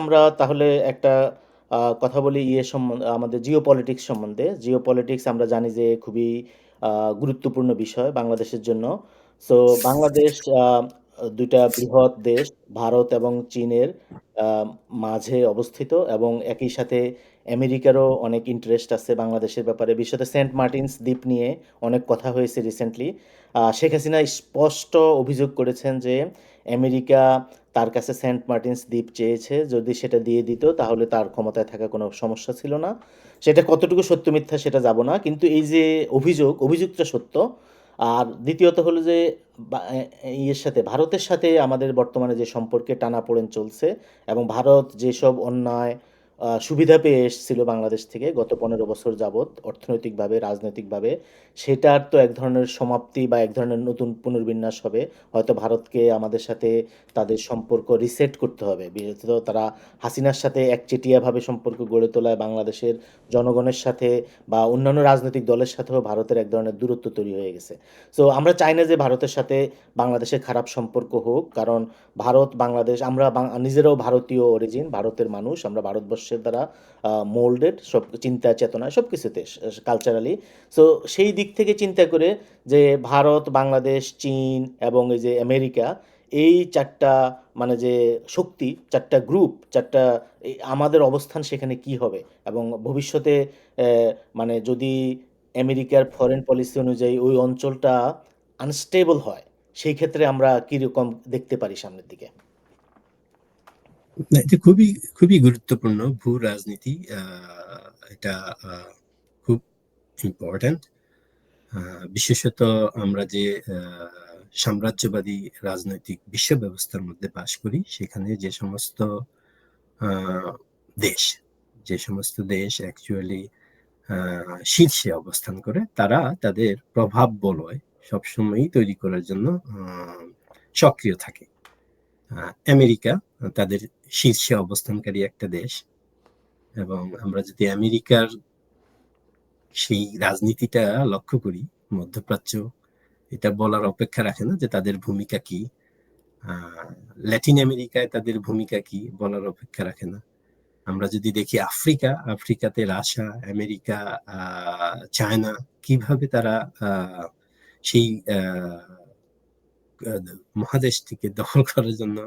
আমরা তাহলে একটা কথা বলি ইয়ে সম্বন্ধে, আমাদের জিও পলিটিক্স সম্বন্ধে। জিও পলিটিক্স আমরা জানি যে খুবই গুরুত্বপূর্ণ বিষয় বাংলাদেশের জন্য। সো বাংলাদেশ দুইটা বৃহৎ দেশ, ভারত এবং চীনের মাঝে অবস্থিত এবং একই সাথে আমেরিকারও অনেক ইন্টারেস্ট আছে বাংলাদেশের ব্যাপারে। বিশেষত সেন্ট মার্টিনস দ্বীপ নিয়ে অনেক কথা হয়েছে রিসেন্টলি শেখ হাসিনা স্পষ্ট অভিযোগ করেছেন যে, আমেরিকা তার কাছে সেন্ট মার্টিনস দ্বীপ চেয়েছে, যদি সেটা দিয়ে দিত, তাহলে তার ক্ষমতায় থাকা কোনো সমস্যা ছিল না। সেটা কতটুকু সত্য মিথ্যা সেটা যাব না, কিন্তু এই যে অভিযোগ, অভিযোগটা সত্য। আর দ্বিতীয়ত হলো যে ইয়ের সাথে, ভারতের সাথে আমাদের বর্তমানে যে সম্পর্কে টানাপোড়েন চলছে এবং ভারত যেসব অন্যায় সুবিধা পেয়ে এসেছিল বাংলাদেশ থেকে গত পনেরো বছর যাবৎ অর্থনৈতিকভাবে, রাজনৈতিকভাবে। সেটার তো এক ধরনের সমাপ্তি বা এক ধরনের নতুন পুনর্বিন্যাস হবে। হয়তো ভারতকে আমাদের সাথে তাদের সম্পর্ক রিসেট করতে হবে। বিশেষত তারা হাসিনার সাথে একচেটিয়াভাবে সম্পর্ক গড়ে তোলায় বাংলাদেশের জনগণের সাথে বা অন্যান্য রাজনৈতিক দলের সাথেও ভারতের এক ধরনের দূরত্ব তৈরি হয়ে গেছে। সো আমরা চাই না যে ভারতের সাথে বাংলাদেশের খারাপ সম্পর্ক হোক। কারণ ভারত, বাংলাদেশ, আমরা নিজেরাও ভারতীয় অরিজিন ভারতের মানুষ, আমরা ভারতবর্ষের দ্বারা মোল্ডেড সব চিন্তা, চেতনা সব কিছুতে কালচারালি সো সেই দিক থেকে চিন্তা করে যে ভারত, বাংলাদেশ, চীন এবং এই যে আমেরিকা, এই চারটা মানে যে শক্তি, চারটা গ্রুপ চারটা আমাদের অবস্থান সেখানে কি হবে? এবং ভবিষ্যতে মানে যদি আমেরিকার ফরেন পলিসি অনুযায়ী ওই অঞ্চলটা আনস্টেবল হয়, সেই ক্ষেত্রে আমরা কীরকম দেখতে পারি সামনের দিকে? এটা খুবই খুবই গুরুত্বপূর্ণ ভূ রাজনীতি এটা খুব ইম্পর্ট্যান্ট বিশেষত আমরা যে সাম্রাজ্যবাদী রাজনৈতিক বিশ্ব ব্যবস্থার মধ্যে বাস করি, সেখানে যে সমস্ত দেশ, যে সমস্ত দেশ অ্যাকচুয়ালি শীর্ষে অবস্থান করে, তারা তাদের প্রভাব বলয় সবসময়ই তৈরি করার জন্য সক্রিয় থাকে। আমেরিকা, তাদের শীর্ষে অবস্থানকারী একটা দেশ। এবং আমরা যদি আমেরিকার সেই রাজনীতিটা লক্ষ্য করি, মধ্যপ্রাচ্য, এটা বলার অপেক্ষা রাখে না যে তাদের ভূমিকা কি। ল্যাটিন আমেরিকায় তাদের ভূমিকা কি বলার অপেক্ষা রাখে না। আমরা যদি দেখি আফ্রিকা, আফ্রিকাতে রাশিয়া, আমেরিকা চায়না, কীভাবে তারা সেই মহাদেশটিকে দখল করার জন্য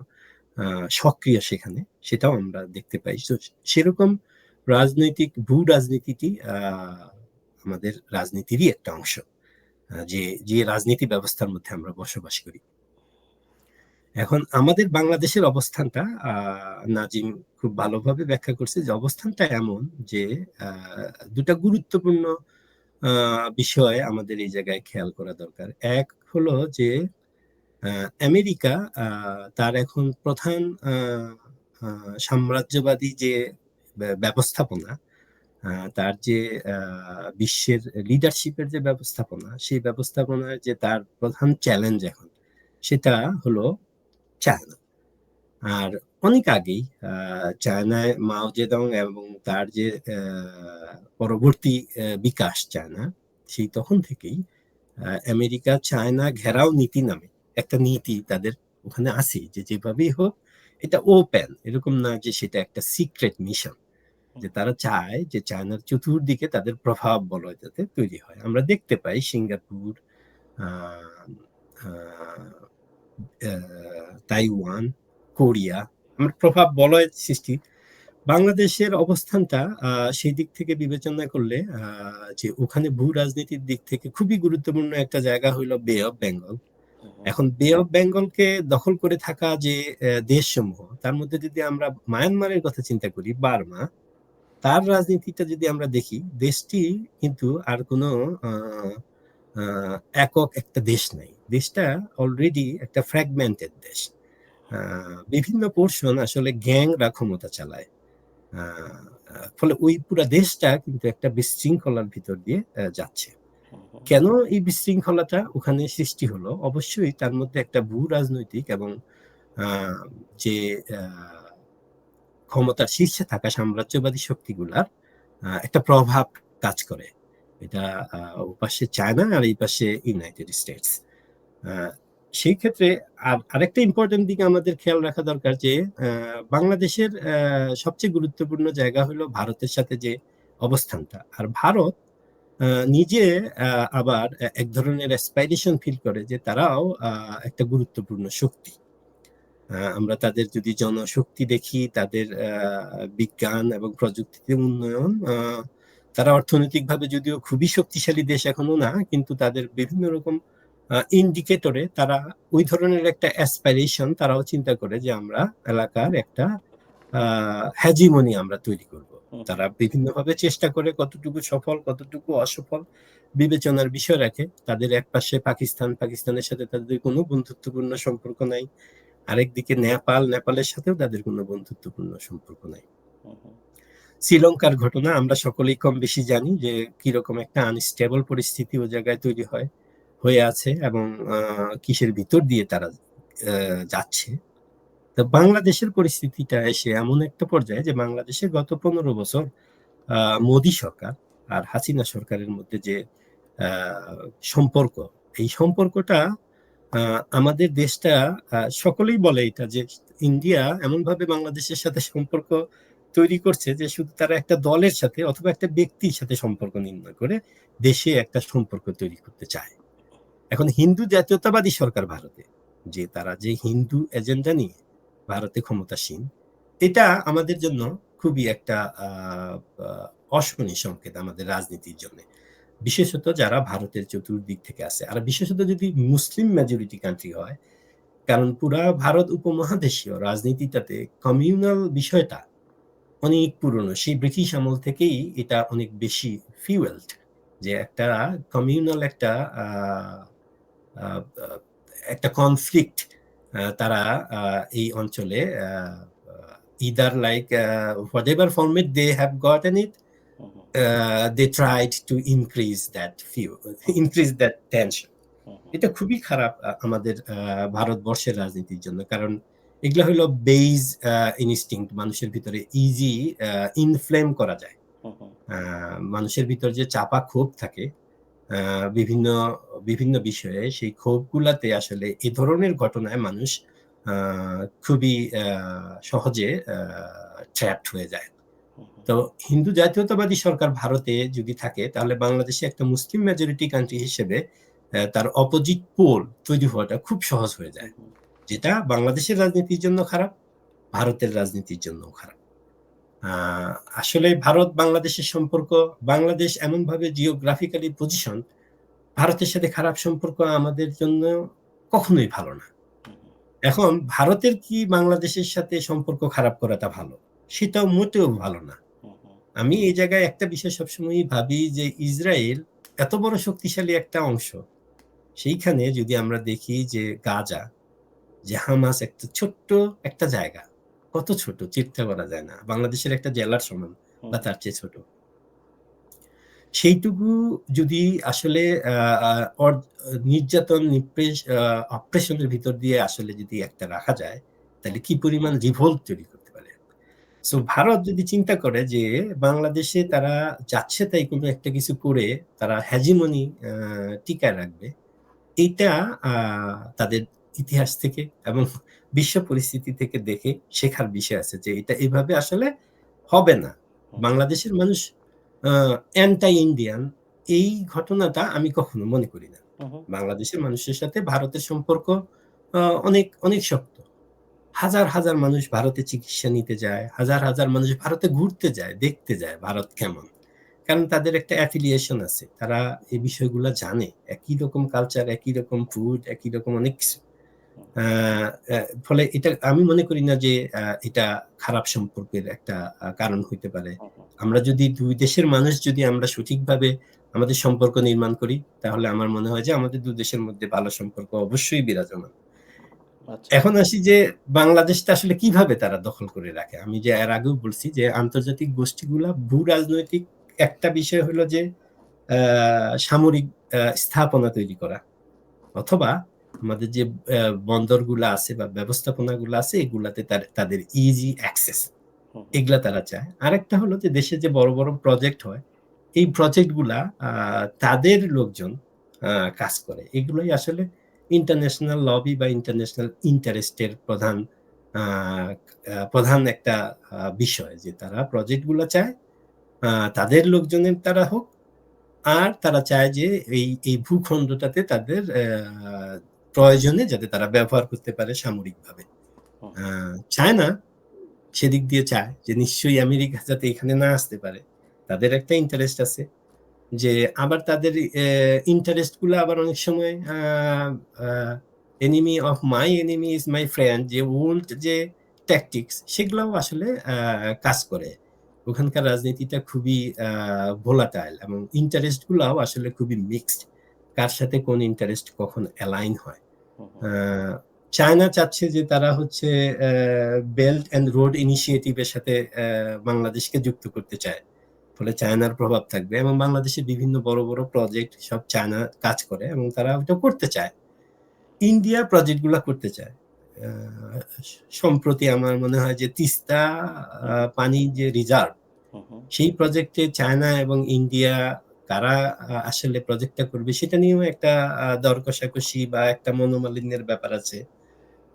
সক্রিয় সেখানে, সেটাও আমরা দেখতে পাই। তো সেরকম রাজনৈতিক, ভূ রাজনীতিটি আমাদের রাজনীতিরই একটা অংশ যে যে রাজনীতি ব্যবস্থার মধ্যে আমরা বসবাস করি। এখন আমাদের বাংলাদেশের অবস্থানটা নাজিম খুব ভালোভাবে ব্যাখ্যা করছে যে অবস্থানটা এমন যে দুটা গুরুত্বপূর্ণ বিষয় আমাদের এই জায়গায় খেয়াল করা দরকার। এক হলো যে আমেরিকা তার এখন প্রধান সাম্রাজ্যবাদী যে ব্যবস্থাপনা তার যে বিশ্বের লিডারশিপের যে ব্যবস্থাপনা, সেই ব্যবস্থাপনার যে তার প্রধান চ্যালেঞ্জ এখন, সেটা হলো চায়না। আর অনেক আগেই চায়নায় মাও জেদং এবং তার যে পরবর্তী বিকাশ চায়না, সেই তখন থেকেই আমেরিকা চায়না ঘেরাও নীতি নামে একটা নীতি তাদের ওখানে আছে যে যেভাবেই হোক, এটা ওপেন এরকম না যে সেটা একটা সিক্রেট মিশন যে তারা চায় যে চায়নার চতুর্দিকে তাদের প্রভাব বলয় যাতে তৈরি হয়। আমরা দেখতে পাই সিঙ্গাপুর তাইওয়ান, কোরিয়া, আমরা প্রভাব বলয় সৃষ্টি। বাংলাদেশের অবস্থানটা সেই দিক থেকে বিবেচনা করলে যে ওখানে ভূ রাজনীতির দিক থেকে খুবই গুরুত্বপূর্ণ একটা জায়গা হইল বে অফ বেঙ্গল এখন বে অফ বেঙ্গলকে দখল করে থাকা যে দেশসমূহ, তার মধ্যে যদি আমরা মায়ানমারের কথা চিন্তা করি, বার্মা, তার রাজনীতিটা যদি আমরা দেখি, দেশটি কিন্তু আর কোনো একক একটা দেশ নাই। দেশটা অলরেডি একটা ফ্র্যাগমেন্টেড দেশ। বিভিন্ন পোর্শন আসলে গ্যাংরা ক্ষমতা চালায়। ফলে ওই পুরা দেশটা কিন্তু একটা বিশৃঙ্খলার ভিতর দিয়ে যাচ্ছে। কেন এই বিশৃঙ্খলাটা ওখানে সৃষ্টি হলো? অবশ্যই তার মধ্যে একটা ভূ রাজনৈতিক এবং যে ক্ষমতার শীর্ষে থাকা সাম্রাজ্যবাদী শক্তিগুলার একটা প্রভাব কাজ করে। এটা আহ, ও পাশে চায়না আর এই পাশে ইউনাইটেড স্টেটস। সেই ক্ষেত্রে আর আরেকটা ইম্পর্টেন্ট দিক আমাদের খেয়াল রাখা দরকার যে বাংলাদেশের সবচেয়ে গুরুত্বপূর্ণ জায়গা হলো ভারতের সাথে যে অবস্থানটা। আর ভারত নিজে আবার এক ধরনের অ্যাসপাইরেশন ফিল করে যে তারাও একটা গুরুত্বপূর্ণ শক্তি আমরা তাদের যদি জনশক্তি দেখি, তাদের বিজ্ঞান এবং প্রযুক্তিতে উন্নয়ন তারা অর্থনৈতিকভাবে যদিও খুবই শক্তিশালী দেশ এখনও না, কিন্তু তাদের বিভিন্ন রকম ইন্ডিকেটরে তারা ওই ধরনের একটা অ্যাসপাইরেশন তারাও চিন্তা করে যে আমরা এলাকার একটা হ্যাজিমনি আমরা তৈরি করব। তারা বিভিন্নভাবে চেষ্টা করে কতটুকু সফল কতটুকু অসফল বিবেচনার বিষয় রাখে। তাদের এক পাশে পাকিস্তান পাকিস্তানের সাথে তাদের কোনো বন্ধুত্বপূর্ণ সম্পর্ক নাই। আরেকদিকে নেপাল নেপালের সাথেও তাদের কোনো বন্ধুত্বপূর্ণ সম্পর্ক নাই। শ্রীলঙ্কার ঘটনা আমরা সকলেই কম বেশি জানি যে কীরকম একটা আনস্টেবল পরিস্থিতি ও জায়গায় তৈরি হয় হয়ে আছে এবং আহ, কিসের ভিতর দিয়ে তারা আহ, যাচ্ছে। তো বাংলাদেশের পরিস্থিতিটা এসে এমন একটা পর্যায়ে যে বাংলাদেশে গত পনেরো বছর মোদী সরকার আর হাসিনা সরকারের মধ্যে যে সম্পর্ক, এই সম্পর্কটা আমাদের দেশটা সকলেই বলে এটা যে ইন্ডিয়া এমনভাবে বাংলাদেশের সাথে সম্পর্ক তৈরি করছে যে শুধু তারা একটা দলের সাথে অথবা একটা ব্যক্তির সাথে সম্পর্ক নির্ণয় করে দেশে একটা সম্পর্ক তৈরি করতে চায়। এখন হিন্দু জাতীয়তাবাদী সরকার ভারতে, যে তারা যে হিন্দু এজেন্ডা নিয়ে ভারতে ক্ষমতাসীন। এটা আমাদের জন্য খুবই একটা অশনি সংকেত আমাদের রাজনীতির জন্য। বিশেষত যারা ভারতের চতুর্দিক থেকে আছে। আর বিশেষত যদি মুসলিম মেজরিটি কান্ট্রি হয়, কারণ পুরা ভারত উপমহাদেশীয় রাজনীতিটাতে কমিউনাল বিষয়টা অনেক পুরনো। সেই ব্রিটিশ আমল থেকেই এটা অনেক বেশি ফিউয়েলড যে একটা কমিউনাল একটা একটা কনফ্লিক্ট তারা এই অঞ্চলে either like whatever format they have it uh, they tried to increase that few increase that tension. Hmm, hmm, এটা খুবই খারাপ আমাদের ভারতবর্ষের রাজনীতির জন্য। কারণ এগুলো হলো বেজ ইনস্টিংক্ট মানুষের ভিতরে ইজি ইনফ্লেম করা যায়। আহ, মানুষের ভিতর যে চাপা ক্ষোভ থাকে বিভিন্ন বিভিন্ন বিষয়ে সেই ক্ষোভগুলাতে আসলে এ ধরনের ঘটনায় মানুষ খুবই সহজে ট্র্যাপড হয়ে যায়। তো হিন্দু জাতীয়তাবাদী সরকার ভারতে যদি থাকে, তাহলে বাংলাদেশে একটা মুসলিম মেজরিটি কান্ট্রি হিসেবে তার অপোজিট পোল তৈরি হওয়াটা খুব সহজ হয়ে যায়। যেটা বাংলাদেশের রাজনীতির জন্য খারাপ, ভারতের রাজনীতির জন্য খারাপ। আসলে ভারত বাংলাদেশের সম্পর্ক, বাংলাদেশ এমন ভাবে জিওগ্রাফিক্যালি পজিশন ভারতের সাথে খারাপ সম্পর্ক আমাদের জন্য কখনোই ভালো না। এখন ভারতের কি বাংলাদেশের সাথে সম্পর্ক খারাপ করাটা ভালো? সেটাও মোটেও ভালো না। আমি এই জায়গায় একটা বিষয় সবসময় ভাবি যে ইসরায়েল এত বড় শক্তিশালী একটা অংশ, সেইখানে যদি আমরা দেখি যে গাজা, যে হামাস একটা ছোট্ট একটা জায়গা কত ছোট? চিন্তা করা যায় না। বাংলাদেশের একটা জেলার সমান বা তার চেয়ে ছোট। সেইটুকু যদি আসলে নির্যাতন অপারেশনের ভিতর দিয়ে আসলে যদি একটা রাখা যায় তাহলে কি পরিমাণ রিভোল্ট তৈরি করতে পারে? সো ভারত যদি চিন্তা করে যে বাংলাদেশে তারা যাচ্ছে তাই কোনো একটা কিছু করে তারা হ্যাজিমনি টিকায় রাখবে এইটা আহ, তাদের ইতিহাস থেকে এবং বিশ্ব পরিস্থিতি থেকে দেখে শেখার বিষয় আছে যে এটা এইভাবে আসলে হবে না। বাংলাদেশের মানুষ অ্যান্টাই ইন্ডিয়ান এই ঘটনাটা আমি কখনো মনে করি না। বাংলাদেশের মানুষের সাথে ভারতের সম্পর্ক অনেক অনেক শক্ত। হাজার হাজার মানুষ ভারতে চিকিৎসা নিতে যায় হাজার হাজার মানুষ ভারতে ঘুরতে যায় দেখতে যায় ভারত কেমন। কারণ তাদের একটা অ্যাফিলিয়েশন আছে তারা এই বিষয়গুলো জানে। একই রকম কালচার একই রকম ফুড একই রকম অনেক কিছু। ফলে এটা আমি মনে করি না যে এটা খারাপ সম্পর্কের একটা কারণ হইতে পারে। আমরা যদি দুই দেশের মানুষ যদি আমরা সঠিকভাবে আমাদের সম্পর্ক নির্মাণ করি তাহলে আমার মনে হয় যে আমাদের দুই দেশের মধ্যে ভালো সম্পর্ক অবশ্যই বিরাজমান। আচ্ছা। এখন আসি যে বাংলাদেশটা আসলে কীভাবে তারা দখল করে রাখে? আমি যে এর আগেও বলছি যে আন্তর্জাতিক গোষ্ঠীগুলা ভূ রাজনৈতিক একটা বিষয় হলো যে আহ, সামরিক স্থাপনা তৈরি করা। অথবা আমাদের যে বন্দরগুলো আছে বা ব্যবস্থাপনাগুলো আছে এগুলাতে তাদের ইজি অ্যাক্সেস এগুলা তারা চায়। আরেকটা হলো যে দেশে যে বড় বড় প্রজেক্ট হয় এই প্রজেক্টগুলা তাদের লোকজন কাজ করে। এগুলোই আসলে ইন্টারন্যাশনাল লবি বা ইন্টারন্যাশনাল ইন্টারেস্টের প্রধান প্রধান একটা বিষয় যে তারা প্রজেক্টগুলা চায় তাদের লোকজনের তারা হোক। আর তারা চায় যে এই, এই ভূখণ্ডটাতে তাদের প্রয়োজনে যাতে তারা ব্যবহার করতে পারে সামরিকভাবে। হুম। আ চায়না সেদিক দিয়ে চায় যে নিশ্চয়ই আমেরিকা যাতে এখানে না আসতে পারে। তাদের একটা ইন্টারেস্ট আছে। যে আবার তাদের অ্যা ইন্টারেস্টগুলা আবার অনেক সময় enemy of my enemy is my friend যে ওল্ড যে ট্যাকটিক্স সেগুলাও আসলে কাজ করে। ওখানকার রাজনীতিটা খুবই ভোলাটাইল এবং ইন্টারেস্ট গুলাও আসলে খুবই মিক্সড। কার সাথে কোন ইন্টারেস্ট কখন অ্যালাইন হয়। চায়না চাচ্ছে যে তারা হচ্ছে বেল্ট অ্যান্ড রোড ইনিশিয়েটিভের সাথে বাংলাদেশকে যুক্ত করতে চায়। ফলে চায়নার প্রভাব থাকবে এবং বাংলাদেশে বিভিন্ন বড়, বড় প্রজেক্ট সব চায়না কাজ করে এবং তারা ওটা করতে চায়। ইন্ডিয়া প্রজেক্টগুলা করতে চায়। সম্প্রতি আমার মনে হয় যে তিস্তা পানি যে রিজার্ভ। সেই প্রজেক্টে চায়না এবং ইন্ডিয়া কারা আসলে প্রজেক্টটা করবে সেটা নিয়েও একটা দর কষাকষি বা একটা মনোমালিন্যের ব্যাপার আছে।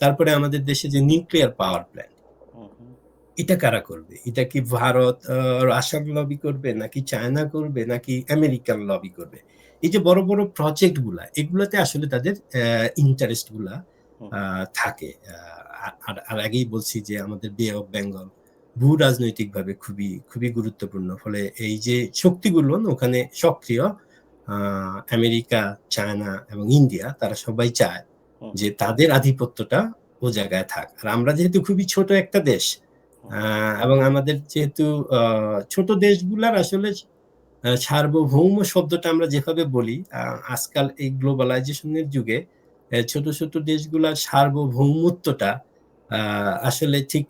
তারপরে আমাদের দেশে যে নিউক্লিয়ার পাওয়ার প্ল্যান্ট। এটা কারা করবে? এটা কি ভারত আ রাশিয়ান লবি করবে নাকি চায়না করবে নাকি আমেরিকান লবি করবে? এই যে বড়, বড় প্রজেক্টগুলা এগুলাতে আসলে তাদের ইন্টারেস্টগুলা। থাকে। আর আগেই বলছি যে আমাদের বে অফ বেঙ্গল ভূ-রাজনৈতিকভাবে খুবই, খুবই গুরুত্বপূর্ণ। ফলে এই যে শক্তিগুলো ওখানে সক্রিয় আমেরিকা, চায়না এবং ইন্ডিয়া তারা সবাই চায় যে তাদের আধিপত্যটা ও জায়গায় থাক। আর আমরা যেহেতু খুবই ছোট একটা দেশ এবং আমাদের যেহেতু ছোট দেশগুলার আসলে সার্বভৌম শব্দটা আমরা যেভাবে বলি আজকাল এই গ্লোবালাইজেশনের যুগে ছোট, ছোট দেশগুলার সার্বভৌমত্বটা আসলে ঠিক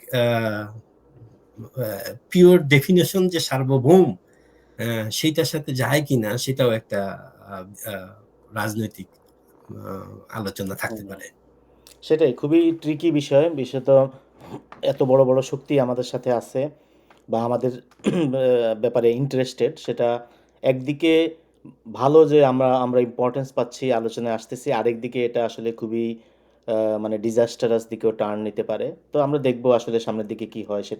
পিওর ডেফিনেশন যে সার্বভৌম সেইটার সাথে যায় কিনা সেটাও একটা রাজনৈতিক আলোচনা থাকতে পারে। সেটাই খুবই ট্রিকি বিষয়। বিশেষত এত বড়, বড় শক্তি আমাদের সাথে আছে বা আমাদের ব্যাপারে ইন্টারেস্টেড সেটা একদিকে ভালো যে আমরা, আমরা ইম্পোর্টেন্স পাচ্ছি, আলোচনায় আসতেছি। আরেকদিকে এটা আসলে খুবই মানে ডিজাস্টারাস দিকেও টার্ন নিতে পারে। তো আমরা দেখব আসলে সামনের দিকে কি হয় সে